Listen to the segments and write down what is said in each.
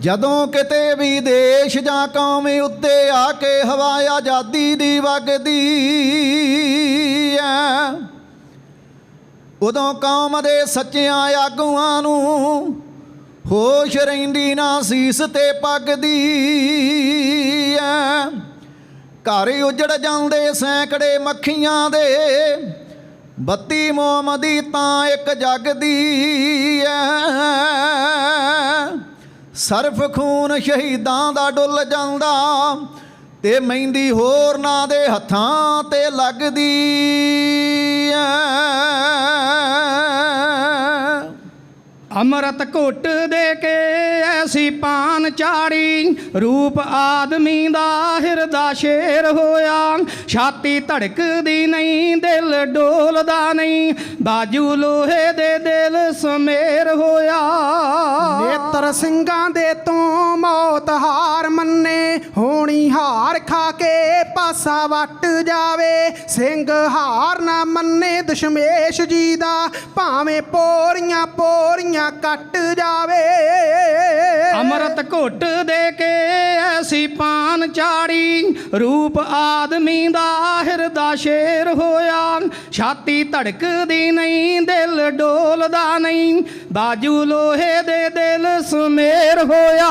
ਜਦੋਂ ਕਿਤੇ ਵੀ ਦੇਸ਼ ਜਾਂ ਕੌਮ ਉੱਤੇ ਆ ਕੇ ਹਵਾ ਆਜ਼ਾਦੀ ਦੀ ਵਗਦੀ ਐ, ਉਦੋਂ ਕੌਮ ਦੇ ਸੱਚਿਆਂ ਆਗੂਆਂ ਨੂੰ ਹੋਸ਼ ਰਹਿੰਦੀ ਨਾ ਸੀਸ ਤੇ ਪੱਗਦੀ ਐ। ਘਰ ਉਜੜ ਜਾਂਦੇ ਸੈਂਕੜੇ ਮੱਖੀਆਂ ਦੇ, ਬੱਤੀ ਮੋਮ ਦੀ ਤਾਂ ਇੱਕ ਜਗਦੀ ਐ। ਸਰਫ ਖੂਨ ਸ਼ਹੀਦਾਂ ਦਾ ਡੁੱਲ ਜਾਂਦਾ ਤੇ ਮਹਿੰਦੀ ਹੋਰ ਨਾ ਦੇ ਹੱਥਾਂ ਤੇ ਲੱਗਦੀ ਐ। ਅੰਮ੍ਰਿਤ ਘੁੱਟ ਦੇ ਕੇ ਐਸੀ ਪਾਨ ਚਾੜੀ, ਰੂਪ ਆਦਮੀ ਦਾ ਹਿਰਦਾ ਸ਼ੇਰ ਹੋਇਆ। ਛਾਤੀ ਧੜਕਦੀ ਨਹੀਂ, ਦਿਲ ਡੋਲਦਾ ਨਹੀਂ, ਬਾਜੂ ਲੋਹੇ ਦੇ ਦਿਲ ਸਮੇਰ ਹੋਇਆ। ਨੇਤਰ ਸਿੰਘਾਂ ਦੇ ਤੋਂ ਮੌਤ ਹਾਰ ਮੰਨੇ, ਹੋਣੀ ਹਾਰ ਖਾ ਕੇ ਪਾਸਾ ਵੱਟ ਜਾਵੇ। ਸਿੰਘ ਹਾਰ ਨਾ ਮੰਨੇ, ਦਸ਼ਮੇਸ਼ ਜੀ ਦਾ ਭਾਵੇਂ ਪੋਰੀਆਂ ਪੋਰੀਆਂ ਕੱਟ ਜਾਵੇ। ਅੰਮ੍ਰਿਤ ਘੁੱਟ ਦੇ ਕੇ ਐਸੀ ਪਾਨ ਚਾੜੀ, ਰੂਪ ਆਦਮੀ ਦਾ ਹਿਰਦਾ ਸ਼ੇਰ ਹੋਇਆ। ਛਾਤੀ ਧੜਕਦੀ ਨਹੀਂ, ਦਿਲ ਡੋਲਦਾ ਨਹੀਂ। ਬਾਜੂ ਲੋਹੇ ਦੇ ਦਿਲ ਸਮੇਰ ਹੋਇਆ।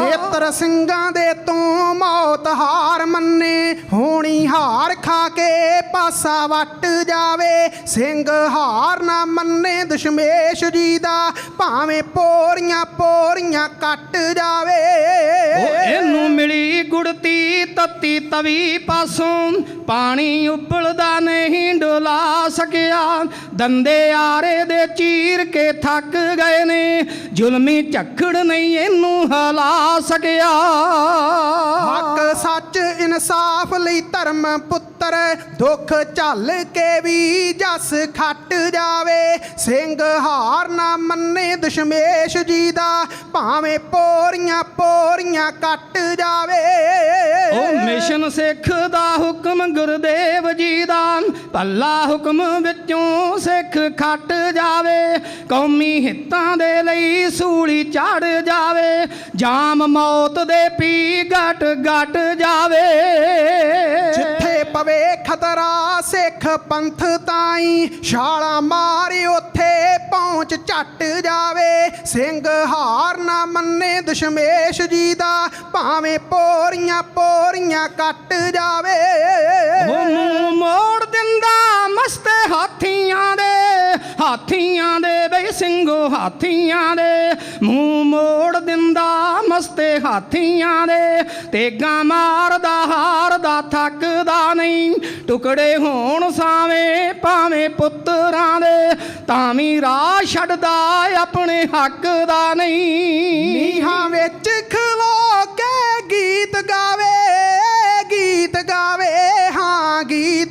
ਨੇਤਰ ਸਿੰਘਾਂ ਦੇ ਤੋਂ ਮੌਤ ਹਾਰ ਮੰਨੇ ਹੋਣੀ ਹਾਰ ਖਾ ਕੇ ਪਾਸਾ ਵੱਟ ਜਾਵੇ। ਸਿੰਘ ਹਾਰ ਨਾ ਮੰਨੇ ਦਸ਼ਮੇਸ਼ ਜੀ ਦਾ ਭਾਵੇਂ ਪੋਰੀਆਂ ਪੋਰੀਆਂ ਕੱਟ ਜਾਵੇ। ਇਹਨੂੰ ਮਿਲੀ ਗੁੜਤੀ ਤੱਤੀ ਤਵੀ ਪਾਸੋਂ ਪਾਣੀ ਉਬਲਦਾ ਨਹੀਂ ਡੁਲਾ ਸਕਿਆ। ਦੰਦੇ ਆਰੇ ਦੇ ਚੀਰ ਕੇ ਥੱਕ ਗਏ ਨੇ, ਜ਼ੁਲਮੀ ਝੱਖੜ ਨਹੀਂ ਇਹਨੂੰ ਹਲਾ ਸਕਿਆ। ਹੱਕ ਸੱਚ ਇਨਸਾਫ ਲਈ ਧਰਮ ਪੁੱਤ ਪੁੱਤਰ ਦੁੱਖ ਝੱਲ ਕੇ ਵੀ ਜਸ ਖੱਟ ਜਾਵੇ। ਸਿੰਘ ਹਾਰ ਨਾ ਮੰਨੇ ਦਸ਼ਮੇਸ਼ ਜੀ ਦਾ ਭਾਵੇਂ ਪੋਰੀਆਂ ਪੋਰੀਆਂ ਕੱਟ ਜਾਵੇ। ਉਹ ਮਿਸ਼ਨ ਸਿੱਖ ਦਾ ਹੁਕਮ ਗੁਰਦੇਵ ਜੀ ਦਾ ਭੱਲਾ ਹੁਕਮ ਵਿੱਚੋਂ ਸਿੱਖ ਖੱਟ ਜਾਵੇ। ਕੌਮੀ ਹਿੱਤਾਂ ਦੇ ਲਈ ਸੂਲੀ ਚੜ ਜਾਵੇ ਜਾਮ ਮੌਤ ਦੇ ਪੀ ਗਟ ਗਟ ਜਾਵੇ। ਪਵੇ ਖਤਰਾ ਸਿੱਖ ਪੰਥ ਤਾਈ। ਛਾਲਾ ਮਾਰ ਉੱਥੇ ਪਹੁੰਚ ਝੱਟ ਜਾਵੇ। ਸਿੰਘ ਹਾਰ ਨਾ ਮੰਨੇ ਦਸ਼ਮੇਸ਼ ਜੀ ਦਾ। ਭਾਵੇਂ ਪੋਰੀਆਂ ਪੋਰੀਆਂ ਕੱਟ ਜਾਵੇ। ਉਹ ਮੂੰਹ ਮੋੜ ਦਿੰਦਾ ਮਸਤੇ ਹਾਥੀਆਂ ਦੇ। ਹਾਥੀਆਂ ਦੇ ਬਈ ਸਿੰਘੋ, ਹਾਥੀਆਂ ਦੇ। ਮੂੰਹ ਮੋੜ ਦਿੰਦਾ ਮਸਤੇ ਹਾਥੀਆਂ ਦੇ। ਤੇਗਾ ਮਾਰਦਾ, ਹਾਰਦਾ, ਥੱਕਦਾ ਨਹੀਂ। ਟੁਕੜੇ ਹੋਣ ਸਾਵੇਂ, ਭਾਵੇਂ ਪੁੱਤਰਾਂ ਦੇ। ਤਾਂ ਵੀ ਰਾਹ ਛੱਡਦਾ, ਆਪਣੇ ਹੱਕ ਦਾ ਨਹੀਂ। ਨੀਹਾਂ ਵਿੱਚ ਖਲੋ ਕੇ ਗੀਤ ਗਾਵੇ ਗੀਤ ਗਾਵੇ, ਹਾਂ, ਗੀਤ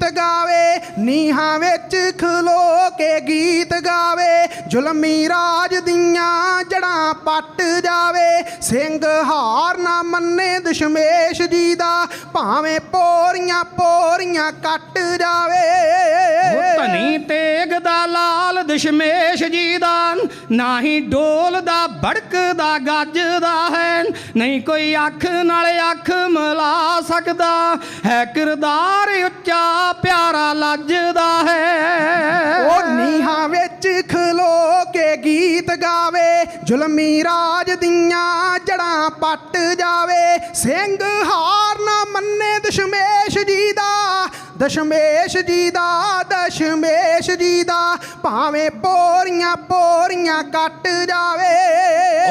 ਨੀਹਾਂ ਵਿੱਚ ਖਲੋ ਕੇ ਗੀਤ ਗਾਵੇ, ਜ਼ੁਲਮੀ ਰਾਜ ਦੀਆਂ ਜੜਾਂ ਪੱਟ ਜਾਵੇ। ਸਿੰਘ ਹਾਰ ਨਾ ਮੰਨੇ ਦਸ਼ਮੇਸ਼ ਜੀ ਦਾ, ਭਾਵੇਂ ਪੋਰੀਆਂ ਪੋਰੀਆਂ ਕੱਟ ਜਾਵੇ। ਧਨੀ ਤੇਗ ਦਾ ਲਾਲ ਦਸ਼ਮੇਸ਼ ਜੀ ਦਾ, ਨਾ ਹੀ ਨਾਹੀ ਡੋਲਦਾ ਭੜਕਦਾ ਗੱਜਦਾ ਹੈ। ਨਹੀਂ ਕੋਈ ਅੱਖ ਨਾਲ ਅੱਖ ਮਿਲਾ ਸਕਦਾ, ਹੈ ਕਿਰਦਾਰ ਉੱਚਾ ਪਿਆਰਾ ਲੱਜਦਾ ਹੈ। ਉਹ ਨੀਹਾਂ ਵਿੱਚ ਖਲੋ ਕੇ ਗੀਤ ਗਾਵੇ, ਜ਼ੁਲਮੀ ਰਾਜ ਦੀਆਂ ਜੜਾਂ ਪੱਟ ਜਾਵੇ। ਸਿੰਘ ਹਾਰ ਨਾ ਮੰਨੇ ਦਸ਼ਮੇਸ਼ ਜੀ ਦਾ ਦਸ਼ਮੇਸ਼ ਜੀ ਦਾ ਦਸ਼ਮੇਸ਼ ਜੀ ਦਾ ਭਾਵੇਂ ਪੋਰੀਆਂ ਪੋਰੀਆਂ ਕੱਟ ਜਾਵੇ।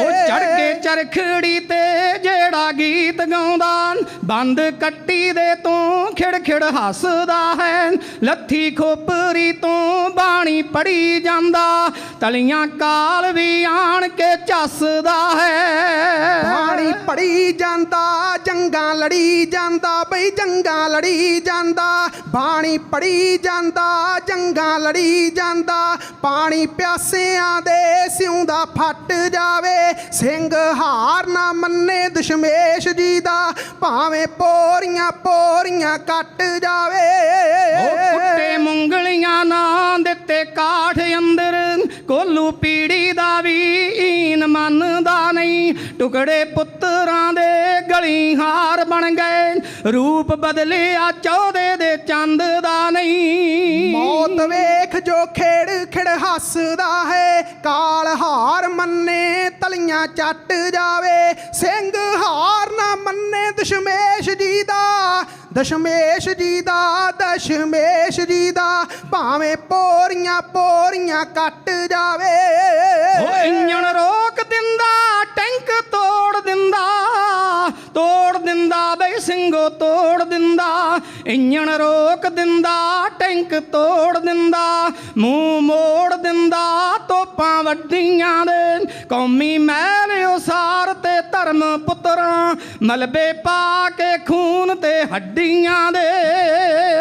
ਉਹ ਚੜ ਕੇ ਚਰਖੜੀ ਤੇ ਜਿਹੜਾ ਗੀਤ ਗਾਉਂਦਾ ਬੰਦ ਕੱਟੀ ਦੇ ਤੋਂ ਖਿੜ ਖਿੜ ਹੱਸਦਾ ਹੈ। ਲੱਥੀ ਖੋਪਰੀ ਤੋਂ ਬਾਣੀ ਪੜੀ ਜਾਂਦਾ ਤਲੀਆਂ ਕਾਲ ਵੀ ਆਣ ਕੇ ਚੱਸਦਾ ਹੈ। ਬਾਣੀ ਪੜੀ ਜਾਂਦਾ ਜੰਗਾਂ ਲੜੀ ਜਾਂਦਾ ਬਈ ਜੰਗਾਂ ਲੜੀ ਜਾਂਦਾ ਬਾਣੀ ਪੜੀ ਜਾਂਦਾ, ਜੰਗਾਂ ਲੜੀ ਜਾਂਦਾ, ਪਾਣੀ ਪਿਆਸਿਆਂ ਦੇ ਸਿਉਂਦਾ ਫੱਟ ਜਾਵੇ। ਸਿੰਘ ਹਾਰ ਨਾ ਮੰਨੇ ਦਸ਼ਮੇਸ਼ ਜੀ ਦਾ, ਭਾਵੇਂ ਪੋਰੀਆਂ ਪੋਰੀਆਂ ਕੱਟ ਜਾਵੇ। ਉਹ ਕੁੱਟੇ ਮੁੰਗਲੀਆਂ ਨਾ ਦਿੱਤੇ ਕਾਠ ਅੰਦਰ, ਕੋਲੂ ਪੀੜੀ ਦਾ ਵੀ ਈਨ ਮੰਨਦਾ ਨਹੀਂ। ਟੁਕੜੇ ਪੁੱਤਰਾਂ ਦੇ ਗਲੀ ਰੂਪ ਬਦਲਿਆ ਚੌਦੇ ਦੇ ਚੰਦ ਦਾ ਨਹੀਂ। ਮੌਤ ਵੇਖ ਜੋ ਖੇੜ ਖਿੜ ਹੱਸਦਾ ਹੈ ਕਾਲ ਹਾਰ ਮੰਨੇ ਤਲੀਆਂ ਚੱਟ ਜਾਵੇ ਸਿੰਘ ਹਾਰ ਨਾ ਮੰਨੇ ਦਸ਼ਮੇਸ਼ ਜੀ ਦਾ ਦਸ਼ਮੇਸ਼ ਜੀ ਦਾ ਦਸ਼ਮੇਸ਼ ਜੀ ਦਾ ਭਾਵੇਂ ਪੋਰੀਆਂ ਪੋਰੀਆਂ ਕੱਟ ਜਾਵੇ। ਓ ਇੰਜਣ ਰੋਕ ਦਿੰਦਾ ਟੈਂਕ ਤੋੜ ਦਿੰਦਾ। ਤੋੜ ਦਿੰਦਾ ਬਈ ਸਿੰਘੋ ਤੋੜ ਦਿੰਦਾ, ਇੰਜਣ ਰੋਕ ਦਿੰਦਾ, ਟੈਂਕ ਤੋੜ ਦਿੰਦਾ, ਮੂੰਹ ਮੋੜ ਦਿੰਦਾ, ਤੋਪਾਂ ਵੱਡੀਆਂ ਦੇ, ਕੌਮੀ ਮਹਿਲ ਉਸਾਰ ਤੇ ਧਰਮ ਪੁੱਤਰਾਂ ਮਲਬੇ ਪਾ ਕੇ ਖੂਨ ਤੇ ਹੱਡੀਆਂ ਦੇ।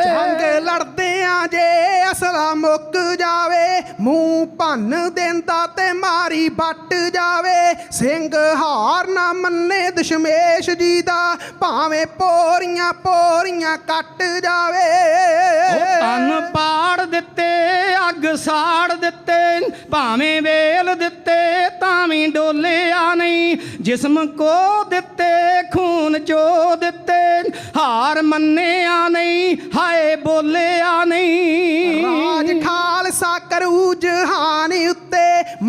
ਜੰਗ ਲੜਦਿਆਂ ਜੇ ਅਸਲਾ ਮੁੱਕ ਜਾਵੇ ਮੂੰਹ ਭੰਨ ਦਿੰਦਾ ਤੇ ਮਾਰੀ ਵੱਟ ਜਾਵੇ। ਸਿੰਘ ਹਾਰ ਨਾ ਮੰਨੇ ਦਸ਼ਮੇਸ਼ ਜੀ ਦਾ ਭਾਵੇਂ ਪੋਰੀਆਂ ਪੋਰੀਆਂ ਕੱਟ ਜਾਵੇ। ਉਹ ਤਨ ਪਾੜ ਦਿੱਤੇ ਅੱਗ ਸਾੜ ਦਿੱਤੇ ਭਾਵੇਂ ਵੇਲ ਦਿੱਤੇ ਤਾਂ ਵੀ ਡੋਲਿਆ ਨਹੀਂ। ਜਿਸਮ ਕੋ ਦਿੱਤੇ ਖੂਨ ਚੋ ਦਿੱਤੇ ਹਾਰ ਮੰਨਿਆ ਨਹੀਂ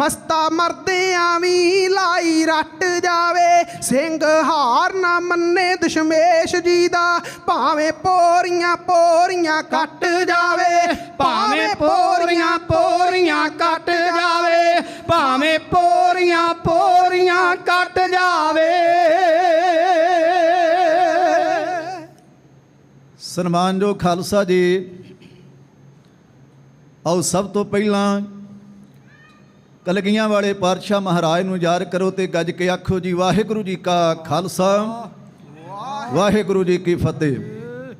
ਮਸਤਾ ਮਰਦਿਆਂ ਵੀ ਲਾਈ ਰੱਟ ਜਾਵੇ। ਸਿੰਘ ਹਾਰ ਨਾ ਮੰਨੇ ਦਸ਼ਮੇਸ਼ ਜੀ ਦਾ। ਭਾਵੇਂ ਪੋਰੀਆਂ ਪੋਰੀਆਂ ਕੱਟ ਜਾਵੇ। ਭਾਵੇਂ ਪੋਰੀਆਂ ਪੋਰੀਆਂ ਕੱਟ ਜਾਵੇ। ਭਾਵੇਂ ਪੋਰੀਆਂ ਪੋਰੀਆਂ ਕੱਟ ਜਾਵੇ। ਸਨਮਾਨਯੋਗ ਖਾਲਸਾ ਜੀ, ਆਓ ਸਭ ਤੋਂ ਪਹਿਲਾਂ ਕਲਗੀਆਂ ਵਾਲੇ ਪਾਤਸ਼ਾਹ ਮਹਾਰਾਜ ਨੂੰ ਯਾਦ ਕਰੋ ਤੇ ਗੱਜ ਕੇ ਆਖੋ ਜੀ, ਵਾਹਿਗੁਰੂ ਜੀ ਕਾ ਖਾਲਸਾ। ਵਾਹਿਗੁਰੂ ਜੀ ਕੀ ਫਤਿਹ।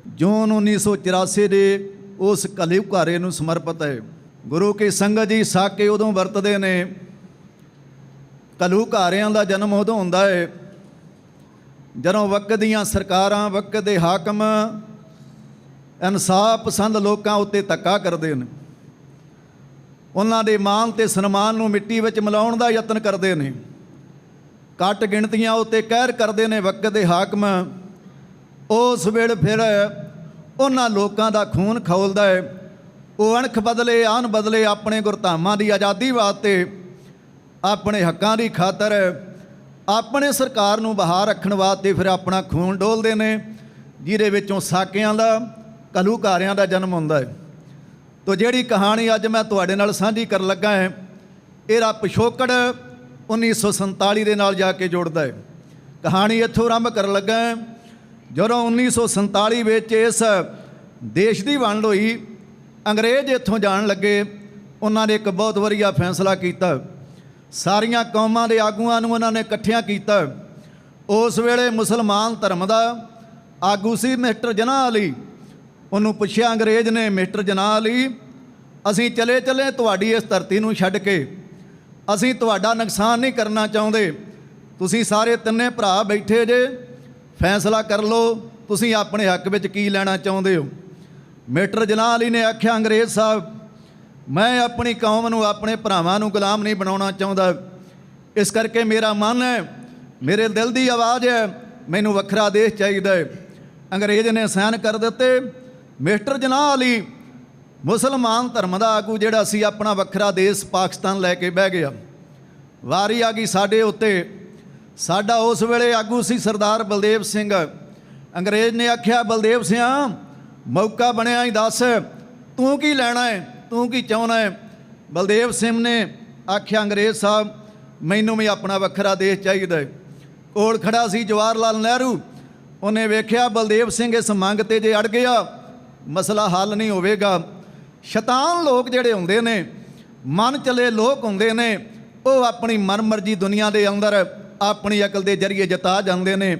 ਜੂਨ 1984 ਦੇ ਉਸ ਕਲਿਉਕਾਰੇ ਨੂੰ ਸਮਰਪਿਤ ਹੈ। ਗੁਰੂ ਕੀ ਸੰਗਤ ਜੀ ਸਾਕੇ ਉਦੋਂ ਵਰਤਦੇ ਨੇ। ਕਲੂਕਾਰਿਆਂ ਦਾ ਜਨਮ ਉਦੋਂ ਹੁੰਦਾ ਹੈ। ਜਦੋਂ ਵਕਤ ਦੀਆਂ ਸਰਕਾਰਾਂ, ਵਕਤ ਦੇ ਹਾਕਮ ਇਨਸਾਫ ਪਸੰਦ ਲੋਕਾਂ ਉੱਤੇ ਧੱਕਾ ਕਰਦੇ ਨੇ। ਉਹਨਾਂ ਦੇ ਮਾਨ ਤੇ ਸਨਮਾਨ ਨੂੰ ਮਿੱਟੀ ਵਿੱਚ ਮਿਲਾਉਣ ਦਾ ਯਤਨ ਕਰਦੇ ਨੇ। ਘੱਟ ਗਿਣਤੀਆਂ ਉੱਤੇ ਕਹਿਰ ਕਰਦੇ ਨੇ ਵਕਤ ਦੇ ਹਾਕਮ, ਉਸ ਵੇਲੇ ਫਿਰ ਉਹਨਾਂ ਲੋਕਾਂ ਦਾ ਖੂਨ ਖੌਲਦਾ ਹੈ ਉਹ ਅਣਖ ਬਦਲੇ, ਆਨ ਬਦਲੇ ਆਪਣੇ ਗੁਰਧਾਮਾਂ ਦੀ ਆਜ਼ਾਦੀ ਵਾਸਤੇ ਆਪਣੇ ਹੱਕਾਂ ਦੀ ਖਾਤਰ ਆਪਣੇ ਸਰਕਾਰ ਨੂੰ ਬਹਾਰ ਰੱਖਣ ਵਾਸਤੇ ਫਿਰ ਆਪਣਾ ਖੂਨ ਡੋਲਦੇ ਨੇ, ਜਿਹਦੇ ਵਿੱਚੋਂ ਸਾਕਿਆਂ ਦਾ, ਕਲੂਕਾਰਿਆਂ ਦਾ ਜਨਮ ਹੁੰਦਾ ਹੈ ਤੋ ਜਿਹੜੀ ਕਹਾਣੀ ਅੱਜ ਮੈਂ ਤੁਹਾਡੇ ਨਾਲ ਸਾਂਝੀ ਕਰਨ ਲੱਗਾ ਹੈ ਇਹਦਾ ਪਿਛੋਕੜ 1947 ਦੇ ਨਾਲ ਜਾ ਕੇ ਜੋੜਦਾ ਹੈ। ਕਹਾਣੀ ਇੱਥੋਂ ਆਰੰਭ ਕਰਨ ਲੱਗਾ ਹੈ, ਜਦੋਂ 1947 ਵਿੱਚ ਇਸ ਦੇਸ਼ ਦੀ ਵੰਡ ਹੋਈ, ਅੰਗਰੇਜ਼ ਇੱਥੋਂ ਜਾਣ ਲੱਗੇ, ਉਹਨਾਂ ਨੇ ਇੱਕ ਬਹੁਤ ਵਧੀਆ ਫੈਸਲਾ ਕੀਤਾ। ਸਾਰੀਆਂ ਕੌਮਾਂ ਦੇ ਆਗੂਆਂ ਨੂੰ ਉਹਨਾਂ ਨੇ ਇਕੱਠਿਆਂ ਕੀਤਾ। ਉਸ ਵੇਲੇ ਮੁਸਲਮਾਨ ਧਰਮ ਦਾ ਆਗੂ ਸੀ ਮਿਸਟਰ ਜਨਾਹ ਅਲੀ। ਉਹਨੂੰ ਪੁੱਛਿਆ, ਅੰਗਰੇਜ਼ ਨੇ ਮਿਸਟਰ ਜਨਾਹ ਅਲੀ ਅਸੀਂ ਚਲੇ ਚਲੇ ਤੁਹਾਡੀ ਇਸ ਧਰਤੀ ਨੂੰ ਛੱਡ ਕੇ। ਅਸੀਂ ਤੁਹਾਡਾ ਨੁਕਸਾਨ ਨਹੀਂ ਕਰਨਾ ਚਾਹੁੰਦੇ। ਤੁਸੀਂ ਸਾਰੇ ਤਿੰਨੇ ਭਰਾ ਬੈਠੇ ਜੇ। ਫੈਸਲਾ ਕਰ ਲਓ, ਤੁਸੀਂ ਆਪਣੇ ਹੱਕ ਵਿੱਚ ਕੀ ਲੈਣਾ ਚਾਹੁੰਦੇ ਹੋ? ਮਿਸਟਰ ਜਨਾਹ ਅਲੀ ਨੇ ਆਖਿਆ, ਅੰਗਰੇਜ਼ ਸਾਹਿਬ, ਮੈਂ ਆਪਣੀ ਕੌਮ ਨੂੰ, ਆਪਣੇ ਭਰਾਵਾਂ ਨੂੰ ਗੁਲਾਮ ਨਹੀਂ ਬਣਾਉਣਾ ਚਾਹੁੰਦਾ। ਇਸ ਕਰਕੇ ਮੇਰਾ ਮਨ ਹੈ, ਮੇਰੇ ਦਿਲ ਦੀ ਆਵਾਜ਼ ਹੈ, ਮੈਨੂੰ ਵੱਖਰਾ ਦੇਸ਼ ਚਾਹੀਦਾ ਹੈ। ਅੰਗਰੇਜ਼ ਨੇ ਸਾਈਨ ਕਰ ਦਿੱਤੇ। ਮਿਸਟਰ ਜਨਾਹ ਅਲੀ, ਮੁਸਲਮਾਨ ਧਰਮ ਦਾ ਆਗੂ ਜਿਹੜਾ ਸੀ, ਆਪਣਾ ਵੱਖਰਾ ਦੇਸ਼ ਪਾਕਿਸਤਾਨ ਲੈ ਕੇ ਬਹਿ ਗਿਆ। ਵਾਰੀ ਆ ਗਈ ਸਾਡੇ ਉੱਤੇ। ਸਾਡਾ ਉਸ ਵੇਲੇ ਆਗੂ ਸੀ ਸਰਦਾਰ ਬਲਦੇਵ ਸਿੰਘ। ਅੰਗਰੇਜ਼ ਨੇ ਆਖਿਆ, ਬਲਦੇਵ ਸਿਆ, ਮੌਕਾ ਬਣਿਆ ਹੀ ਦੱਸ। ਤੂੰ ਕੀ ਲੈਣਾ ਹੈ ਤੂੰ ਕੀ ਚਾਹੁੰਦਾ ਹੈ ਬਲਦੇਵ ਸਿੰਘ ਨੇ ਆਖਿਆ, ਅੰਗਰੇਜ਼ ਸਾਹਿਬ, ਮੈਨੂੰ ਵੀ ਆਪਣਾ ਵੱਖਰਾ ਦੇਸ਼ ਚਾਹੀਦਾ ਹੈ ਕੋਲ ਖੜਾ ਸੀ ਜਵਾਹਰ ਲਾਲ ਨਹਿਰੂ। ਉਹਨੇ ਵੇਖਿਆ, ਬਲਦੇਵ ਸਿੰਘ ਇਸ ਮੰਗ ਤੇ ਜੇ ਅੜ ਗਿਆ ਮਸਲਾ ਹੱਲ ਨਹੀਂ ਹੋਵੇਗਾ। ਸ਼ੈਤਾਨ ਲੋਕ ਜਿਹੜੇ ਹੁੰਦੇ ਨੇ, ਮਨ ਚਲੇ ਲੋਕ ਹੁੰਦੇ ਨੇ, ਉਹ ਆਪਣੀ ਮਨਮਰਜ਼ੀ ਦੁਨੀਆ ਦੇ ਅੰਦਰ ਆਪਣੀ ਅਕਲ ਦੇ ਜ਼ਰੀਏ ਜਤਾ ਜਾਂਦੇ ਨੇ।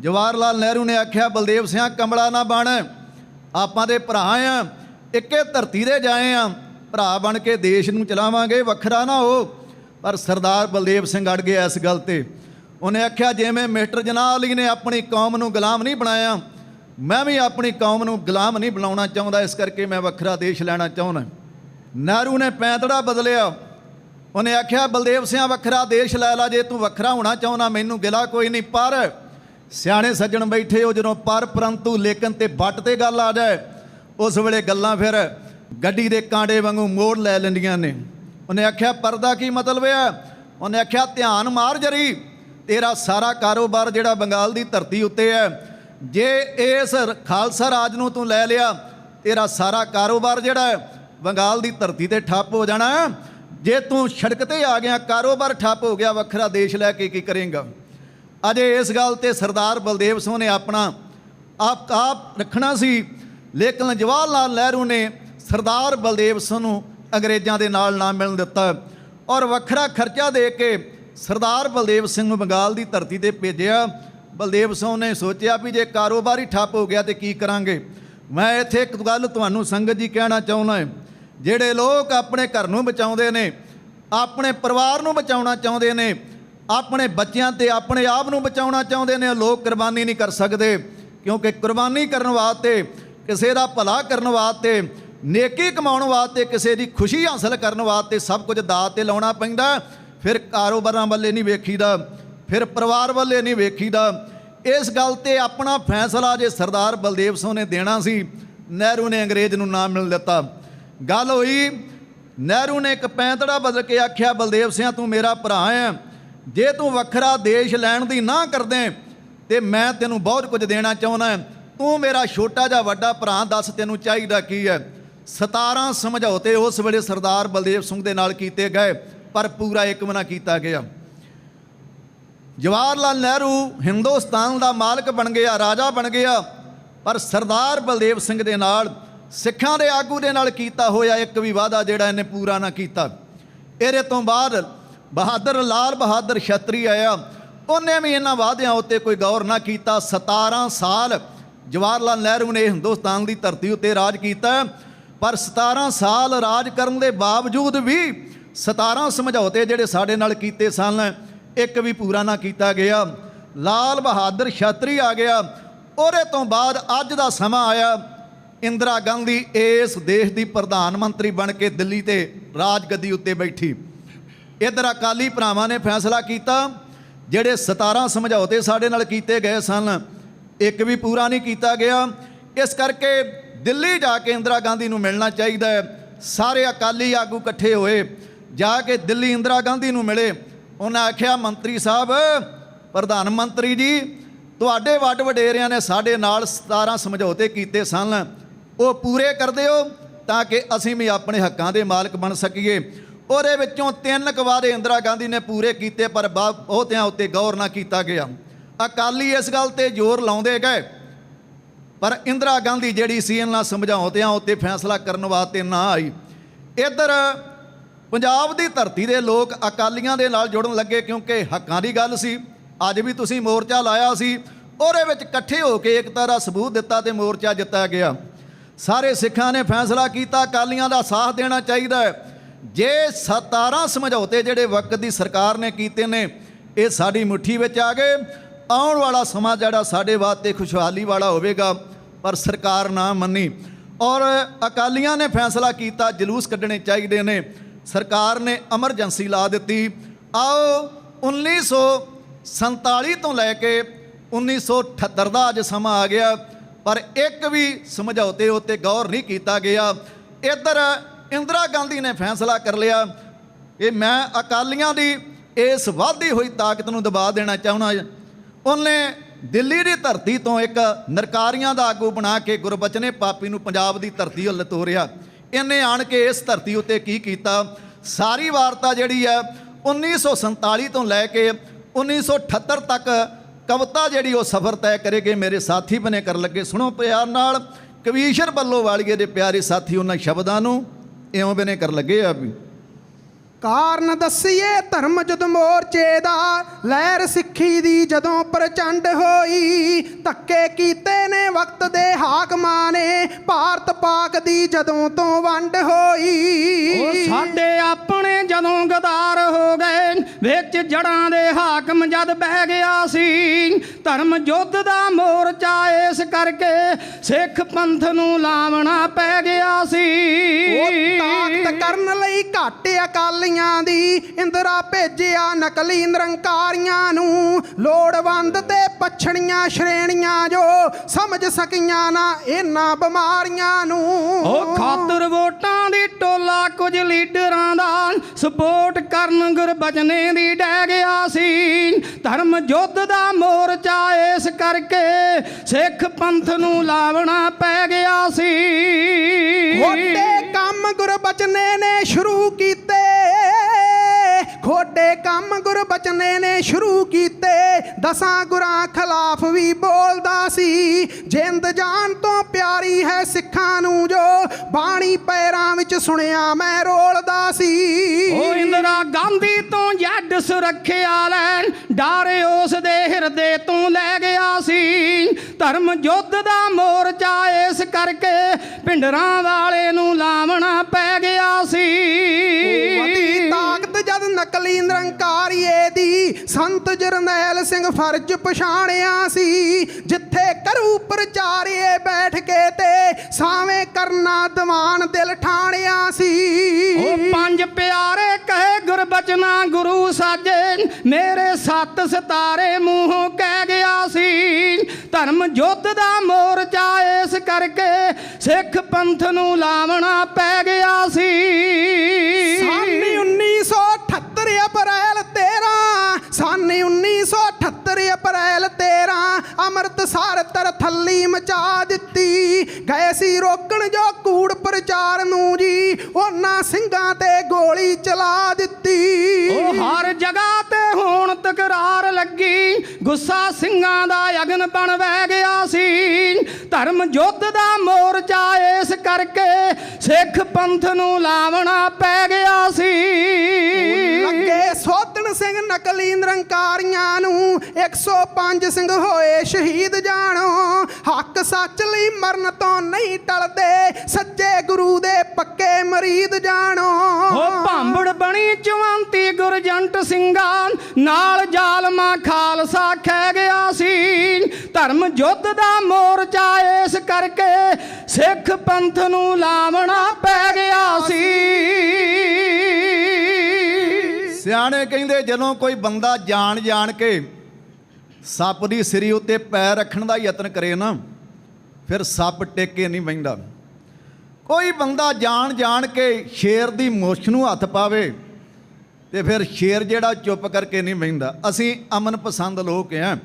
ਜਵਾਹਰ ਲਾਲ ਨਹਿਰੂ ਨੇ ਆਖਿਆ, ਬਲਦੇਵ ਸਿੰਘ ਕਮਲਾ ਨਾ ਬਣ। ਆਪਾਂ ਦੇ ਭਰਾ ਆ, ਇੱਕੇ ਧਰਤੀ ਦੇ ਜਾਏ ਆ। ਭਰਾ ਬਣ ਕੇ ਦੇਸ਼ ਨੂੰ ਚਲਾਵਾਂਗੇ, ਵੱਖਰਾ ਨਾ ਹੋ। ਪਰ ਸਰਦਾਰ ਬਲਦੇਵ ਸਿੰਘ ਅੜ ਗਿਆ ਇਸ ਗੱਲ ਤੇ। ਉਹਨੇ ਆਖਿਆ, ਜਿਵੇਂ ਮਿਸਟਰ ਜਨਾਹ ਅਲੀ ਨੇ ਆਪਣੀ ਕੌਮ ਨੂੰ ਗੁਲਾਮ ਨਹੀਂ ਬਣਾਇਆ ਮੈਂ ਵੀ ਆਪਣੀ ਕੌਮ ਨੂੰ ਗੁਲਾਮ ਨਹੀਂ ਬਣਾਉਣਾ ਚਾਹੁੰਦਾ, ਇਸ ਕਰਕੇ ਮੈਂ ਵੱਖਰਾ ਦੇਸ਼ ਲੈਣਾ ਚਾਹੁੰਦਾ। ਨਹਿਰੂ ਨੇ ਪੈਂਤੜਾ ਬਦਲਿਆ। ਉਹਨੇ ਆਖਿਆ, ਬਲਦੇਵ ਸਿਆ, ਵੱਖਰਾ ਦੇਸ਼ ਲੈ ਲਾ, ਜੇ ਤੂੰ ਵੱਖਰਾ ਹੋਣਾ ਚਾਹੁੰਦਾ, ਮੈਨੂੰ ਗਿਲਾ ਕੋਈ ਨਹੀਂ, ਪਰ ਸਿਆਣੇ ਸੱਜਣ ਬੈਠੇ ਹੋ ਜਦੋਂ ਪਰ, ਪਰੰਤੂ ਲੇਕਿਨ ਤੇ ਵੱਟ ਤੇ ਗੱਲ ਆ ਜਾਏ, ਉਸ ਵੇਲੇ ਗੱਲਾਂ ਫਿਰ ਗੱਡੀ ਦੇ ਕਾਂਡੇ ਵਾਂਗੂ ਮੋੜ ਲੈ ਲੈਂਦੀਆਂ ਨੇ। ਉਹਨੇ ਆਖਿਆ, ਪਰਦਾ ਕੀ ਮਤਲਬ ਹੈ ਉਹਨੇ ਆਖਿਆ, ਧਿਆਨ ਮਾਰ ਜਰੀ, ਤੇਰਾ ਸਾਰਾ ਕਾਰੋਬਾਰ ਜਿਹੜਾ ਬੰਗਾਲ ਦੀ ਧਰਤੀ ਉੱਤੇ ਹੈ ਜੇ ਇਸ ਖਾਲਸਾ ਰਾਜ ਨੂੰ ਤੂੰ ਲੈ ਲਿਆ, ਤੇਰਾ ਸਾਰਾ ਕਾਰੋਬਾਰ ਜਿਹੜਾ ਬੰਗਾਲ ਦੀ ਧਰਤੀ ਤੇ ਠੱਪ ਹੋ ਜਾਣਾ ਜੇ ਤੂੰ ਸੜਕ ਤੇ ਆ ਗਿਆ, ਕਾਰੋਬਾਰ ਠੱਪ ਹੋ ਗਿਆ, ਵੱਖਰਾ ਦੇਸ਼ ਲੈ ਕੇ ਕੀ ਕਰੇਂਗਾ? ਅਜੇ ਇਸ ਗੱਲ ਤੇ ਸਰਦਾਰ ਬਲਦੇਵ ਸਿੰਘ ਨੇ ਆਪਣਾ ਆਪ ਆਪ ਰੱਖਣਾ ਸੀ। ਲੇਕਿਨ ਜਵਾਹਰ ਲਾਲ ਨਹਿਰੂ ਨੇ ਸਰਦਾਰ ਬਲਦੇਵ ਸਿੰਘ ਨੂੰ ਅੰਗਰੇਜ਼ਾਂ ਦੇ ਨਾਲ ਨਾ ਮਿਲਣ ਦਿੱਤਾ। ਔਰ ਵੱਖਰਾ ਖਰਚਾ ਦੇ ਕੇ ਸਰਦਾਰ ਬਲਦੇਵ ਸਿੰਘ ਨੂੰ ਬੰਗਾਲ ਦੀ ਧਰਤੀ ਤੇ ਭੇਜਿਆ। ਬਲਦੇਵ ਸਿੰਘ ਨੇ ਸੋਚਿਆ ਵੀ ਜੇ ਕਾਰੋਬਾਰ ਹੀ ਠੱਪ ਹੋ ਗਿਆ ਤੇ ਕੀ ਕਰਾਂਗੇ? ਮੈਂ ਇੱਥੇ ਇੱਕ ਗੱਲ ਤੁਹਾਨੂੰ ਸੰਗਤ ਜੀ ਕਹਿਣਾ ਚਾਹੁੰਦਾ ਹਾਂ। ਜਿਹੜੇ ਲੋਕ ਆਪਣੇ ਘਰ ਨੂੰ ਬਚਾਉਂਦੇ ਨੇ, ਆਪਣੇ ਪਰਿਵਾਰ ਨੂੰ ਬਚਾਉਣਾ ਚਾਹੁੰਦੇ ਨੇ, ਆਪਣੇ ਬੱਚਿਆਂ ਤੇ ਆਪਣੇ ਆਪ ਨੂੰ ਬਚਾਉਣਾ ਚਾਹੁੰਦੇ ਨੇ ਲੋਕ ਕੁਰਬਾਨੀ ਨਹੀਂ ਕਰ ਸਕਦੇ। ਕਿਉਂਕਿ ਕੁਰਬਾਨੀ ਕਰਨ ਵਾਸਤੇ, ਕਿਸੇ ਦਾ ਭਲਾ ਕਰਨ ਵਾਸਤੇ, ਨੇਕੀ ਕਮਾਉਣ ਵਾਸਤੇ, ਕਿਸੇ ਦੀ ਖੁਸ਼ੀ ਹਾਸਲ ਕਰਨ ਵਾਸਤੇ ਸਭ ਕੁਝ ਦਾਅ ਤੇ ਲਾਉਣਾ ਪੈਂਦਾ। ਫਿਰ ਕਾਰੋਬਾਰਾਂ ਵੱਲੇ ਨਹੀਂ ਵੇਖੀਦਾ। ਫਿਰ ਪਰਿਵਾਰ ਵੱਲੇ ਨਹੀਂ ਵੇਖੀਦਾ। ਇਸ ਗੱਲ ਤੇ ਆਪਣਾ ਫੈਸਲਾ ਜੇ ਸਰਦਾਰ ਬਲਦੇਵ ਸਿੰਘ ਨੇ ਦੇਣਾ ਸੀ, ਨਹਿਰੂ ਨੇ ਅੰਗਰੇਜ਼ ਨੂੰ ਨਾ ਮਿਲ ਦਿੱਤਾ। ਗੱਲ ਹੋਈ, ਨਹਿਰੂ ਨੇ ਇੱਕ ਪੈਂਤੜਾ ਬਦਲ ਕੇ ਆਖਿਆ, ਬਲਦੇਵ ਸਿੰਘ ਤੂੰ ਮੇਰਾ ਭਰਾ ਹੈ। ਜੇ ਤੂੰ ਵੱਖਰਾ ਦੇਸ਼ ਲੈਣ ਦੀ ਨਾ ਕਰਦੇ, ਤੇ ਮੈਂ ਤੈਨੂੰ ਬਹੁਤ ਕੁਝ ਦੇਣਾ ਚਾਹੁੰਦਾ ਤੂੰ ਮੇਰਾ ਛੋਟਾ ਜਿਹਾ ਵੱਡਾ ਭਰਾ, ਦੱਸ ਤੈਨੂੰ ਚਾਹੀਦਾ ਕੀ ਹੈ? 17 ਸਮਝੌਤੇ ਉਸ ਵੇਲੇ ਸਰਦਾਰ ਬਲਦੇਵ ਸਿੰਘ ਦੇ ਨਾਲ ਕੀਤੇ ਗਏ, ਪਰ ਪੂਰਾ ਇੱਕ ਮਨਾ ਕੀਤਾ ਗਿਆ। ਜਵਾਹਰ ਲਾਲ ਨਹਿਰੂ ਹਿੰਦੁਸਤਾਨ ਦਾ ਮਾਲਕ ਬਣ ਗਿਆ, ਰਾਜਾ ਬਣ ਗਿਆ, ਪਰ ਸਰਦਾਰ ਬਲਦੇਵ ਸਿੰਘ ਦੇ ਨਾਲ, ਸਿੱਖਾਂ ਦੇ ਆਗੂ ਦੇ ਨਾਲ ਕੀਤਾ ਹੋਇਆ ਇੱਕ ਵੀ ਵਾਅਦਾ ਜਿਹੜਾ ਇਹਨੇ ਪੂਰਾ ਨਾ ਕੀਤਾ। ਇਹਦੇ ਤੋਂ ਬਾਅਦ ਬਹਾਦਰ ਲਾਲ ਬਹਾਦਰ ਛਤਰੀ ਆਇਆ। ਉਹਨੇ ਵੀ ਇਹਨਾਂ ਵਾਅਦਿਆਂ ਉੱਤੇ ਕੋਈ ਗੌਰ ਨਾ ਕੀਤਾ। 17 ਸਾਲ ਜਵਾਹਰ ਲਾਲ ਨਹਿਰੂ ਨੇ ਹਿੰਦੁਸਤਾਨ ਦੀ ਧਰਤੀ ਉੱਤੇ ਰਾਜ ਕੀਤਾ। ਪਰ 17 ਸਾਲ ਰਾਜ ਕਰਨ ਦੇ ਬਾਵਜੂਦ ਵੀ 17 ਸਮਝੌਤੇ ਜਿਹੜੇ ਸਾਡੇ ਨਾਲ ਕੀਤੇ ਸਨ ਇੱਕ ਵੀ ਪੂਰਾ ਨਾ ਕੀਤਾ ਗਿਆ। ਲਾਲ ਬਹਾਦਰ ਛਤਰੀ ਆ ਗਿਆ। ਉਹਦੇ ਤੋਂ ਬਾਅਦ ਅੱਜ ਦਾ ਸਮਾਂ ਆਇਆ। ਇੰਦਰਾ ਗਾਂਧੀ ਇਸ ਦੇਸ਼ ਦੀ ਪ੍ਰਧਾਨ ਮੰਤਰੀ ਬਣ ਕੇ ਦਿੱਲੀ ਤੇ ਰਾਜ ਗੱਦੀ ਉੱਤੇ ਬੈਠੀ। ਇਧਰ ਅਕਾਲੀ ਭਰਾਵਾਂ ਨੇ ਫੈਸਲਾ ਕੀਤਾ, ਜਿਹੜੇ 17 ਸਮਝੌਤੇ ਸਾਡੇ ਨਾਲ ਕੀਤੇ ਗਏ ਸਨ, ਇੱਕ ਵੀ ਪੂਰਾ ਨਹੀਂ ਕੀਤਾ ਗਿਆ। ਇਸ ਕਰਕੇ ਦਿੱਲੀ ਜਾ ਕੇ ਇੰਦਰਾ ਗਾਂਧੀ ਨੂੰ ਮਿਲਣਾ ਚਾਹੀਦਾ ਹੈ। ਸਾਰੇ ਅਕਾਲੀ ਆਗੂ ਇਕੱਠੇ ਹੋਏ, ਜਾ ਕੇ ਦਿੱਲੀ ਇੰਦਰਾ ਗਾਂਧੀ ਨੂੰ ਮਿਲੇ। ਉਹਨਾਂ ਆਖਿਆ, ਮੰਤਰੀ ਸਾਹਿਬ, ਪ੍ਰਧਾਨ ਮੰਤਰੀ ਜੀ, ਤੁਹਾਡੇ ਵੱਡ ਵਡੇਰਿਆਂ ਨੇ ਸਾਡੇ ਨਾਲ 17 ਸਮਝੌਤੇ ਕੀਤੇ ਸਨ। ਉਹ ਪੂਰੇ ਕਰ ਦਿਓ ਤਾਂ ਕਿ ਅਸੀਂ ਵੀ ਆਪਣੇ ਹੱਕਾਂ ਦੇ ਮਾਲਕ ਬਣ ਸਕੀਏ। ਉਹਦੇ ਵਿੱਚੋਂ ਤਿੰਨ ਕੁ ਵਾਅਦੇ ਇੰਦਰਾ ਗਾਂਧੀ ਨੇ ਪੂਰੇ ਕੀਤੇ, ਪਰ ਬਾ- ਬਹੁਤਿਆਂ ਉੱਤੇ ਗੌਰ ਨਾ ਕੀਤਾ ਗਿਆ। ਅਕਾਲੀ ਇਸ ਗੱਲ ਤੇ ਜ਼ੋਰ ਲਾਉਂਦੇ ਗਏ। ਪਰ ਇੰਦਰਾ ਗਾਂਧੀ ਜਿਹੜੀ ਸੀ, ਇਹਨਾਂ ਸਮਝਾਉਂਦਿਆਂ ਉੱਤੇ ਫੈਸਲਾ ਕਰਨ ਵਾਸਤੇ ਨਾ ਆਈ। ਇੱਧਰ ਪੰਜਾਬ ਦੀ ਧਰਤੀ ਦੇ ਲੋਕ ਅਕਾਲੀਆਂ ਦੇ ਨਾਲ ਜੁੜਨ ਲੱਗੇ ਕਿਉਂਕਿ ਹੱਕਾਂ ਦੀ ਗੱਲ ਸੀ। ਅੱਜ ਵੀ ਤੁਸੀਂ ਮੋਰਚਾ ਲਾਇਆ ਸੀ। ਉਹਦੇ ਵਿੱਚ ਇਕੱਠੇ ਹੋ ਕੇ ਏਕਤਾ ਦਾ ਸਬੂਤ ਦਿੱਤਾ ਤੇ ਮੋਰਚਾ ਜਿੱਤਿਆ ਗਿਆ। ਸਾਰੇ ਸਿੱਖਾਂ ਨੇ ਫੈਸਲਾ ਕੀਤਾ, ਅਕਾਲੀਆਂ ਦਾ ਸਾਥ ਦੇਣਾ ਚਾਹੀਦਾ ਹੈ। ਜੇ 17 ਸਮਝੌਤੇ ਜਿਹੜੇ ਵਕਤ ਦੀ ਸਰਕਾਰ ਨੇ ਕੀਤੇ ਨੇ, ਇਹ ਸਾਡੀ ਮੁਠੀ ਵਿੱਚ ਆ ਗਏ। ਆਉਣ ਵਾਲਾ ਸਮਾਂ ਜਿਹੜਾ ਸਾਡੇ ਵਾਸਤੇ ਖੁਸ਼ਹਾਲੀ ਵਾਲਾ ਹੋਵੇਗਾ, ਪਰ ਸਰਕਾਰ ਨਾ ਮੰਨੀ। ਔਰ ਅਕਾਲੀਆਂ ਨੇ ਫੈਸਲਾ ਕੀਤਾ, ਜਲੂਸ ਕੱਢਣੇ ਚਾਹੀਦੇ ਨੇ। ਸਰਕਾਰ ਨੇ ਐਮਰਜੈਂਸੀ ਲਾ ਦਿੱਤੀ। ਆਓ 1947 ਤੋਂ ਲੈ ਕੇ 1978 ਦਾ ਅੱਜ ਸਮਾਂ ਆ ਗਿਆ, ਪਰ ਇੱਕ ਵੀ ਸਮਝੌਤੇ ਉੱਤੇ ਗੌਰ ਨਹੀਂ ਕੀਤਾ ਗਿਆ। ਇੱਧਰ ਇੰਦਰਾ ਗਾਂਧੀ ਨੇ ਫੈਸਲਾ ਕਰ ਲਿਆ ਕਿ ਮੈਂ ਅਕਾਲੀਆਂ ਦੀ ਇਸ ਵਾਧੀ ਹੋਈ ਤਾਕਤ ਨੂੰ ਦਬਾ ਦੇਣਾ ਚਾਹੁੰਦਾ ਉਹਨੇ ਦਿੱਲੀ ਦੀ ਧਰਤੀ ਤੋਂ ਇੱਕ ਨਰਕਾਰੀਆਂ ਦਾ ਆਗੂ ਬਣਾ ਕੇ ਗੁਰਬਚਨੇ ਪਾਪੀ ਨੂੰ ਪੰਜਾਬ ਦੀ ਧਰਤੀ ਉੱਲ ਤੋਰਿਆ। ਇਹਨੇ ਆਣ ਕੇ ਇਸ ਧਰਤੀ ਉੱਤੇ ਕੀ ਕੀਤਾ? ਸਾਰੀ ਵਾਰਤਾ ਜਿਹੜੀ ਹੈ 1947 ਤੋਂ ਲੈ ਕੇ 1978 ਤੱਕ ਕਵਿਤਾ ਜਿਹੜੀ ਉਹ ਸਫ਼ਰ ਤੈਅ ਕਰੇਗੇ। ਮੇਰੇ ਸਾਥੀ ਬਨੇ ਕਰ ਲੱਗੇ। ਸੁਣੋ ਪਿਆਰ ਨਾਲ, ਕਵੀਸ਼ਰ ਬੱਲੋ ਵਾਲੀਏ ਦੇ ਪਿਆਰੇ ਸਾਥੀ ਉਹਨਾਂ ਸ਼ਬਦਾਂ ਨੂੰ ਇਉਂ ਬਨੇ ਕਰ ਲੱਗੇ ਆ ਵੀ ਕਾਰਨ ਦੱਸੀਏ, ਧਰਮ ਜਦ ਮੋਰਚੇ ਦਾ। ਲਹਿਰ ਸਿੱਖੀ ਦੀ ਜਦੋਂ ਪ੍ਰਚੰਡ ਹੋਈ, ਧੱਕੇ ਕੀਤੇ ਨੇ ਵਕਤ ਦੇ ਹਾਕਮਾਂ ਨੇ। ਭਾਰਤ ਪਾਕ ਦੀ ਜਦੋਂ ਤੋਂ ਵੰਡ ਉਹ ਹੋਈ ਸਾਡੇ ਆਪਣੇ ਜਦੋਂ ਗਦਾਰ ਹੋ ਗਏ, ਵਿੱਚ ਜੜਾਂ ਦੇ ਹਾਕਮ ਜਦ ਬਹਿ ਗਿਆ ਸੀ। ਧਰਮ ਯੁੱਧ ਦਾ ਮੋਰਚਾ ਕਰਕੇ ਸਿੱਖ ਪੰਥ ਨੂੰ ਲਾਵਣਾ ਪੈ ਗਿਆ ਸੀ। ਉਹ ਤਾਕਤ ਕਰਨ ਲਈ ਘਾਟ ਅਕਾਲੀਆਂ ਦੀ ਇੰਦਰਾ ਭੇਜਿਆ ਨਕਲੀ ਨਿਰੰਕਾਰੀਆਂ ਨੂੰ। ਲੋੜਵੰਦ ਤੇ ਪਛੜੀਆਂ ਸ਼੍ਰੇਣੀਆਂ ਜੋ ਸਮਝ ਸਕੀਆਂ ਨਾ ਇਹਨਾਂ ਬਿਮਾਰੀਆਂ ਨੂੰ। ਉਹ ਖਾਤਰ ਵੋਟਾਂ ਦੀ ਟੋਲਾ ਕੁਝ ਲੀਡਰਾਂ ਦਾ ਸਪੋਰਟ ਕਰਨ ਗੁਰਬਚਨੇ ਦੀ ਡਹਿ ਗਿਆ ਸੀ। ਧਰਮ ਯੁੱਧ ਦਾ ਮੋਰਚਾ ਇਸ ਕਰਕੇ ਸਿੱਖ ਪੰਥ ਨੂੰ ਲਾਵਣਾ ਪੈ ਗਿਆ ਸੀ। ਖੋਟੇ ਕੰਮ ਗੁਰਬਚਨੇ ਨੇ ਸ਼ੁਰੂ ਕੀਤੇ। ਖੋਟੇ ਕੰਮ ਗੁਰਬਚਨੇ ਨੇ ਸ਼ੁਰੂ ਕੀਤੇ। ਦਸਾਂ ਗੁਰਾਂ ਖਿਲਾਫ ਵੀ ਬੋਲਦਾ ਸੀ। ਜਿੰਦ ਜਾਨ ਤੋਂ ਪਿਆਰੀ ਹੈ ਸਿੱਖਾਂ ਨੂੰ ਜੋ ਬਾਣੀ ਪੈਰਾਂ ਵਿੱਚ ਸੁਣਿਆ ਮੈਂ ਰੋਲਦਾ ਸੀ। ਉਹ ਇੰਦਰਾ ਗਾਂਧੀ ਤੋਂ ਜੱਡ ਸੁਰੱਖਿਆ ਲੈਣ ਡਰ ਉਸ ਦੇ ਹਿਰਦੇ ਤੋਂ ਲੈ ਗਿਆ ਸੀ। ਧਰਮ ਯੁੱਧ ਦਾ ਮੋਰਚਾ ਇਸ ਕਰਕੇ ਪਿੰਡਰਾਂ ਵਾਲੇ ਨੂੰ ਲਾਵਣਾ ਪੈ ਗਿਆ ਸੀ। ਵਦੀ ਤਾਕਤ ਜਦ ਨਕਲੀ ਨਿਰੰਕਾਰੀਏ ਦੀ ਸੰਤ ਜਰਨੈਲ ਸਿੰਘ ਫਰਜ਼ ਪਛਾਣਿਆ ਸੀ। ਜਿੱਥੇ ਕਰੂ ਪ੍ਰਚਾਰੀਏ ਬੈਠ ਕੇ ਤੇ ਸਾਵੇਂ ਕਰਨਾ ਦੀਵਾਨ ਦਿਲ ਠਾਣਿਆ ਸੀ। ਉਹ ਪੰਜ ਪਿਆਰੇ ਕਹੇ ਗੁਰਬਚਨਾ ਗੁਰੂ ਸਾਜੇ ਮੇਰੇ ਸੱਤ ਸਿਤਾਰੇ ਮੂੰਹੋਂ ਕਹਿ ਗਿਆ ਸੀ। ਧਰਮ ਯੁੱਧ ਦਾ ਮੋਰਚਾ ਇਸ ਕਰਕੇ ਸਿੱਖ ਪੰਥ ਨੂੰ ਲਾਵਣਾ ਪੈ ਗਿਆ ਸੀ। ਸਾਨੀ 1978 ਅਪ੍ਰੈਲ 13 ਸਾਨੀ 1978 ਅਪ੍ਰੈਲ 13 ਅੰਮ੍ਰਿਤਸਰ ਤਰ ਥੱਲੀ ਮਚਾ ਦਿੱਤੀ। ਗਏ ਸੀ ਰੋਕਣ ਜੋ ਕੂੜ ਪ੍ਰਚਾਰ ਨੂੰ ਜੀ ਉਹਨਾਂ ਸਿੰਘਾਂ ਤੇ ਗੋਲੀ ਚਲਾ ਦਿੱਤੀ। ਉਹ ਹਰ ਜਗ੍ਹਾ ਤੇ ਹੁਣ ਤਕਰਾਰ ਲੱਗੀ ਗੁੱਸਾ ਸਿੰਘਾਂ ਦਾ ਅਗਨ ਬਣ ਵਹਿ ਗਿਆ ਸੀ। ਧਰਮ ਯੁੱਧ ਦਾ ਮੋਰਚਾ ਇਸ ਕਰਕੇ ਸਿੱਖ ਪੰਥ ਨੂੰ ਲਾਵਣਾ ਪੈ ਗਿਆ ਸੀ। ਲੱਗੇ ਸੋਧਣ ਸਿੰਘ ਨਕਲੀ ਨਿਰੰਕਾਰੀਆਂ ਨੂੰ? 105 ਸਿੰਘ ਹੋਏ ਸ਼ਹੀਦ ਜਾਣੋ। ਹੱਕ ਸੱਚ ਲਈ ਮਰਨ ਤੋਂ ਨਹੀਂ ਟਲਦੇ। ਸੱਚੇ ਗੁਰੂ ਦੇ ਪੱਕੇ ਮਰੀਦ ਜਾਣੋ। ਉਹ ਭਾਂਬੜ ਬਣੀ ਚਵੰਤੀ ਗੁਰਜੰਟ ਸਿੰਘਾਂ। ਨਾਲ ਜ਼ਾਲਮਾ ਖਾਲਸਾ ਖਹਿ ਗਿਆ ਸੀ। ਧਰਮ ਯੁੱਧ ਦਾ ਮੋਰਚਾ ਇਸ ਕਰਕੇ ਸਿੱਖ ਪੰਥ ਨੂੰ ਲਾਵਣਾ ਪੈ ਗਿਆ ਸੀ। ਸਿਆਣੇ ਕਹਿੰਦੇ ਜਦੋਂ ਕੋਈ ਬੰਦਾ ਜਾਣ ਜਾਣ ਕੇ ਸੱਪ ਦੀ ਸਿਰੀ ਉੱਤੇ ਪੈਰ ਰੱਖਣ ਦਾ ਯਤਨ ਕਰੇ ਨਾ, ਫਿਰ ਸੱਪ ਟਿਕ ਕੇ ਨਹੀਂ ਬਹਿੰਦਾ ਕੋਈ ਬੰਦਾ ਜਾਣ ਜਾਣ ਕੇ ਸ਼ੇਰ ਦੀ ਮੁੱਛ ਨੂੰ ਹੱਥ ਪਾਵੇ ਤੇ ਫਿਰ ਸ਼ੇਰ ਜਿਹੜਾ ਚੁੱਪ ਕਰਕੇ ਨਹੀਂ ਬਹਿੰਦਾ ਅਸੀਂ ਅਮਨ ਪਸੰਦ ਲੋਕ ਹਾਂ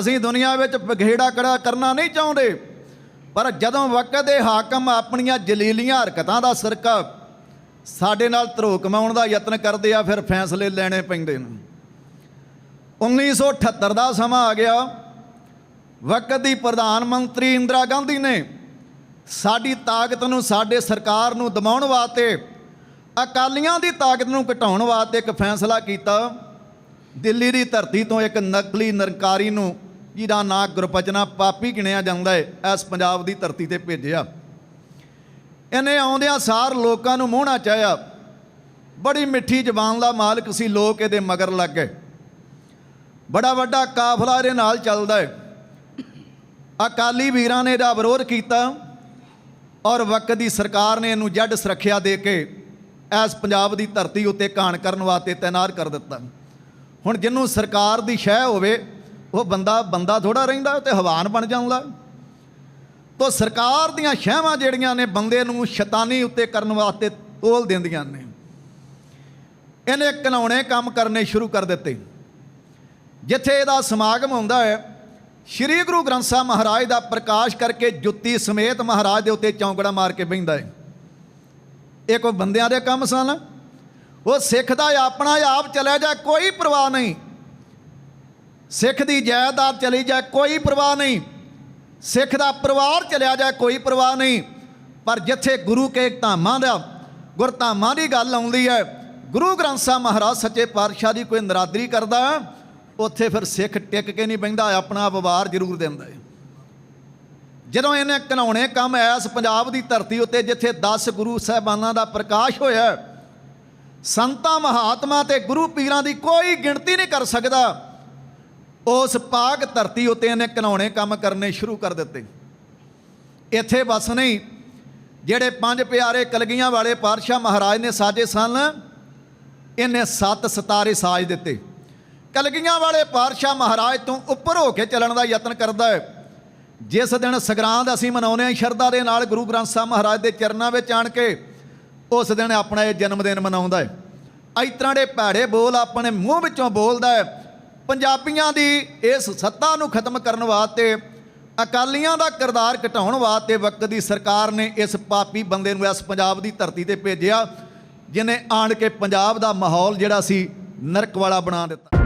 ਅਸੀਂ ਦੁਨੀਆ ਵਿੱਚ ਬਘੇੜਾ ਕੜਾ ਕਰਨਾ ਨਹੀਂ ਚਾਹੁੰਦੇ, ਪਰ ਜਦੋਂ ਵਕਤ ਦੇ ਹਾਕਮ ਆਪਣੀਆਂ ਜਲੀਲੀਆਂ ਹਰਕਤਾਂ ਦਾ ਸਰਕਾ ਸਾਡੇ ਨਾਲ ਧਰੋ ਕਮਾਉਣ ਦਾ ਯਤਨ ਕਰਦੇ ਆ, ਫਿਰ ਫੈਸਲੇ ਲੈਣੇ ਪੈਂਦੇ ਨੇ। 1978 ਦਾ ਸਮਾਂ ਆ ਗਿਆ। ਵਕਤ ਦੀ ਪ੍ਰਧਾਨ ਮੰਤਰੀ ਇੰਦਰਾ ਗਾਂਧੀ ਨੇ ਸਾਡੀ ਤਾਕਤ ਨੂੰ, ਸਾਡੇ ਸਰਕਾਰ ਨੂੰ ਦਬਾਉਣ ਵਾਸਤੇ, ਅਕਾਲੀਆਂ ਦੀ ਤਾਕਤ ਨੂੰ ਘਟਾਉਣ ਵਾਸਤੇ ਇੱਕ ਫੈਸਲਾ ਕੀਤਾ। ਦਿੱਲੀ ਦੀ ਧਰਤੀ ਤੋਂ ਇੱਕ ਨਕਲੀ ਨਰਕਾਰੀ ਨੂੰ ਜਿਹਦਾ ਨਾਂ ਗੁਰਪਚਨਾ ਪਾਪੀ ਗਿਣਿਆ ਜਾਂਦਾ ਹੈ, ਇਸ ਪੰਜਾਬ ਦੀ ਧਰਤੀ ਤੇ ਭੇਜਿਆ। ਇਹਨੇ ਆਉਂਦਿਆਂ ਸਾਰ ਲੋਕਾਂ ਨੂੰ ਮੋਹਣਾ ਚਾਹਿਆ। ਬੜੀ ਮਿੱਠੀ ਜ਼ਬਾਨ ਦਾ ਮਾਲਕ ਸੀ ਲੋਕ ਇਹਦੇ ਮਗਰ ਲੱਗ ਗਏ। ਬੜਾ ਵੱਡਾ ਕਾਫਲਾ ਇਹਦੇ ਨਾਲ ਚੱਲਦਾ ਹੈ। ਅਕਾਲੀ ਵੀਰਾਂ ਨੇ ਇਹਦਾ ਵਿਰੋਧ ਕੀਤਾ ਔਰ ਵਕਤ ਦੀ ਸਰਕਾਰ ਨੇ ਇਹਨੂੰ ਜੱਡ ਸੁਰੱਖਿਆ ਦੇ ਕੇ ਇਸ ਪੰਜਾਬ ਦੀ ਧਰਤੀ ਉੱਤੇ ਕਾਣ ਕਰਨ ਵਾਸਤੇ ਤੈਨਾਤ ਕਰ ਦਿੱਤਾ। ਹੁਣ ਜਿਹਨੂੰ ਸਰਕਾਰ ਦੀ ਸ਼ਹਿ ਹੋਵੇ, ਉਹ ਬੰਦਾ ਬੰਦਾ ਥੋੜਾ ਰਹਿੰਦਾ ਉਹ ਤੇ ਹਵਾਨ ਬਣ ਜਾਂਦਾ। ਤੋ ਸਰਕਾਰ ਦੀਆਂ ਸ਼ਹਿਵਾਂ ਜਿਹੜੀਆਂ ਨੇ ਬੰਦੇ ਨੂੰ ਸ਼ੈਤਾਨੀ ਉੱਤੇ ਕਰਨ ਵਾਸਤੇ ਤੋਲ ਦਿੰਦੀਆਂ ਨੇ। ਇਹਨੇ ਘਿਨਾਉਣੇ ਕੰਮ ਕਰਨੇ ਸ਼ੁਰੂ ਕਰ ਦਿੱਤੇ। ਜਿੱਥੇ ਇਹਦਾ ਸਮਾਗਮ ਹੁੰਦਾ ਹੈ, ਸ੍ਰੀ ਗੁਰੂ ਗ੍ਰੰਥ ਸਾਹਿਬ ਮਹਾਰਾਜ ਦਾ ਪ੍ਰਕਾਸ਼ ਕਰਕੇ ਜੁੱਤੀ ਸਮੇਤ ਮਹਾਰਾਜ ਦੇ ਉੱਤੇ ਚੌਂਕੜਾ ਮਾਰ ਕੇ ਬਹਿੰਦਾ ਹੈ। ਇਹ ਕੋਈ ਬੰਦਿਆਂ ਦੇ ਕੰਮ ਸਨ? ਉਹ ਸਿੱਖ ਦਾ ਆਪਣਾ ਆਪ ਚਲਿਆ ਜਾ ਕੋਈ ਪਰਵਾਹ ਨਹੀਂ। ਸਿੱਖ ਦੀ ਜਾਇਦਾਦ ਚਲੀ ਜਾ ਕੋਈ ਪਰਵਾਹ ਨਹੀਂ। ਸਿੱਖ ਦਾ ਪਰਿਵਾਰ ਚਲਿਆ ਜਾ ਕੋਈ ਪਰਵਾਹ ਨਹੀਂ। ਪਰ ਜਿੱਥੇ ਗੁਰੂ ਕੇ ਧਾਮਾਂ ਦਾ, ਗੁਰਧਾਮਾਂ ਦੀ ਗੱਲ ਆਉਂਦੀ ਹੈ, ਗੁਰੂ ਗ੍ਰੰਥ ਸਾਹਿਬ ਮਹਾਰਾਜ ਸੱਚੇ ਪਾਤਸ਼ਾਹ ਦੀ ਕੋਈ ਨਰਾਦਰੀ ਕਰਦਾ ਉੱਥੇ ਫਿਰ ਸਿੱਖ ਟਿਕ ਕੇ ਨਹੀਂ ਬਹਿੰਦਾ, ਆਪਣਾ ਵਵਾਰ ਜ਼ਰੂਰ ਦਿੰਦਾ ਹੈ। ਜਦੋਂ ਇਹਨੇ ਘਨਾਉਣੇ ਕੰਮ, ਐਸ ਪੰਜਾਬ ਦੀ ਧਰਤੀ ਉੱਤੇ ਜਿੱਥੇ 10 ਗੁਰੂ ਸਾਹਿਬਾਨਾਂ ਦਾ ਪ੍ਰਕਾਸ਼ ਹੋਇਆ, ਸੰਤਾਂ, ਮਹਾਤਮਾ ਤੇ ਗੁਰੂ ਪੀਰਾਂ ਦੀ ਕੋਈ ਗਿਣਤੀ ਨਹੀਂ ਕਰ ਸਕਦਾ ਉਸ ਪਾਕ ਧਰਤੀ ਉਤੇ ਇਹਨੇ ਘਿਨਾਉਣੇ ਕੰਮ ਕਰਨੇ ਸ਼ੁਰੂ ਕਰ ਦਿੱਤੇ। ਇੱਥੇ ਬਸ ਨਹੀਂ, ਜਿਹੜੇ ਪੰਜ ਪਿਆਰੇ ਕਲਗੀਆਂ ਵਾਲੇ ਪਾਤਸ਼ਾਹ ਮਹਾਰਾਜ ਨੇ ਸਾਜੇ ਸਨ, ਇਹਨੇ ਸੱਤ ਸਤਾਰੇ ਸਾਜ ਦਿੱਤੇ। ਕਲਗੀਆਂ ਵਾਲੇ ਪਾਤਸ਼ਾਹ ਮਹਾਰਾਜ ਤੋਂ ਉੱਪਰ ਹੋ ਕੇ ਚੱਲਣ ਦਾ ਯਤਨ ਕਰਦਾ ਹੈ। ਜਿਸ ਦਿਨ ਸਗਰਾਂਦ ਅਸੀਂ ਮਨਾਉਂਦੇ ਹਾਂ, ਸ਼ਰਧਾ ਦੇ ਨਾਲ ਗੁਰੂ ਗ੍ਰੰਥ ਸਾਹਿਬ ਮਹਾਰਾਜ ਦੇ ਚਰਨਾਂ ਵਿੱਚ ਆਣ ਕੇ ਉਸ ਦਿਨ ਆਪਣਾ ਇਹ ਜਨਮ ਦਿਨ ਮਨਾਉਂਦਾ ਹੈ। ਇਸ ਤਰ੍ਹਾਂ ਦੇ ਭੈੜੇ ਬੋਲ ਆਪਣੇ ਮੂੰਹ ਵਿੱਚੋਂ ਬੋਲਦਾ ਹੈ। ਪੰਜਾਬੀਆਂ ਦੀ ਇਸ ਸੱਤਾ ਨੂੰ ਖਤਮ ਕਰਨ ਵਾਸਤੇ, ਅਕਾਲੀਆਂ ਦਾ ਕਿਰਦਾਰ ਘਟਾਉਣ ਵਾਸਤੇ ਵਕਤ ਦੀ ਸਰਕਾਰ ਨੇ ਇਸ ਪਾਪੀ ਬੰਦੇ ਨੂੰ ਇਸ ਪੰਜਾਬ ਦੀ ਧਰਤੀ ਤੇ ਭੇਜਿਆ ਜਿਨੇ ਆਣ ਕੇ ਪੰਜਾਬ ਦਾ ਮਾਹੌਲ ਜਿਹੜਾ ਸੀ ਨਰਕ ਵਾਲਾ ਬਣਾ ਦਿੱਤਾ।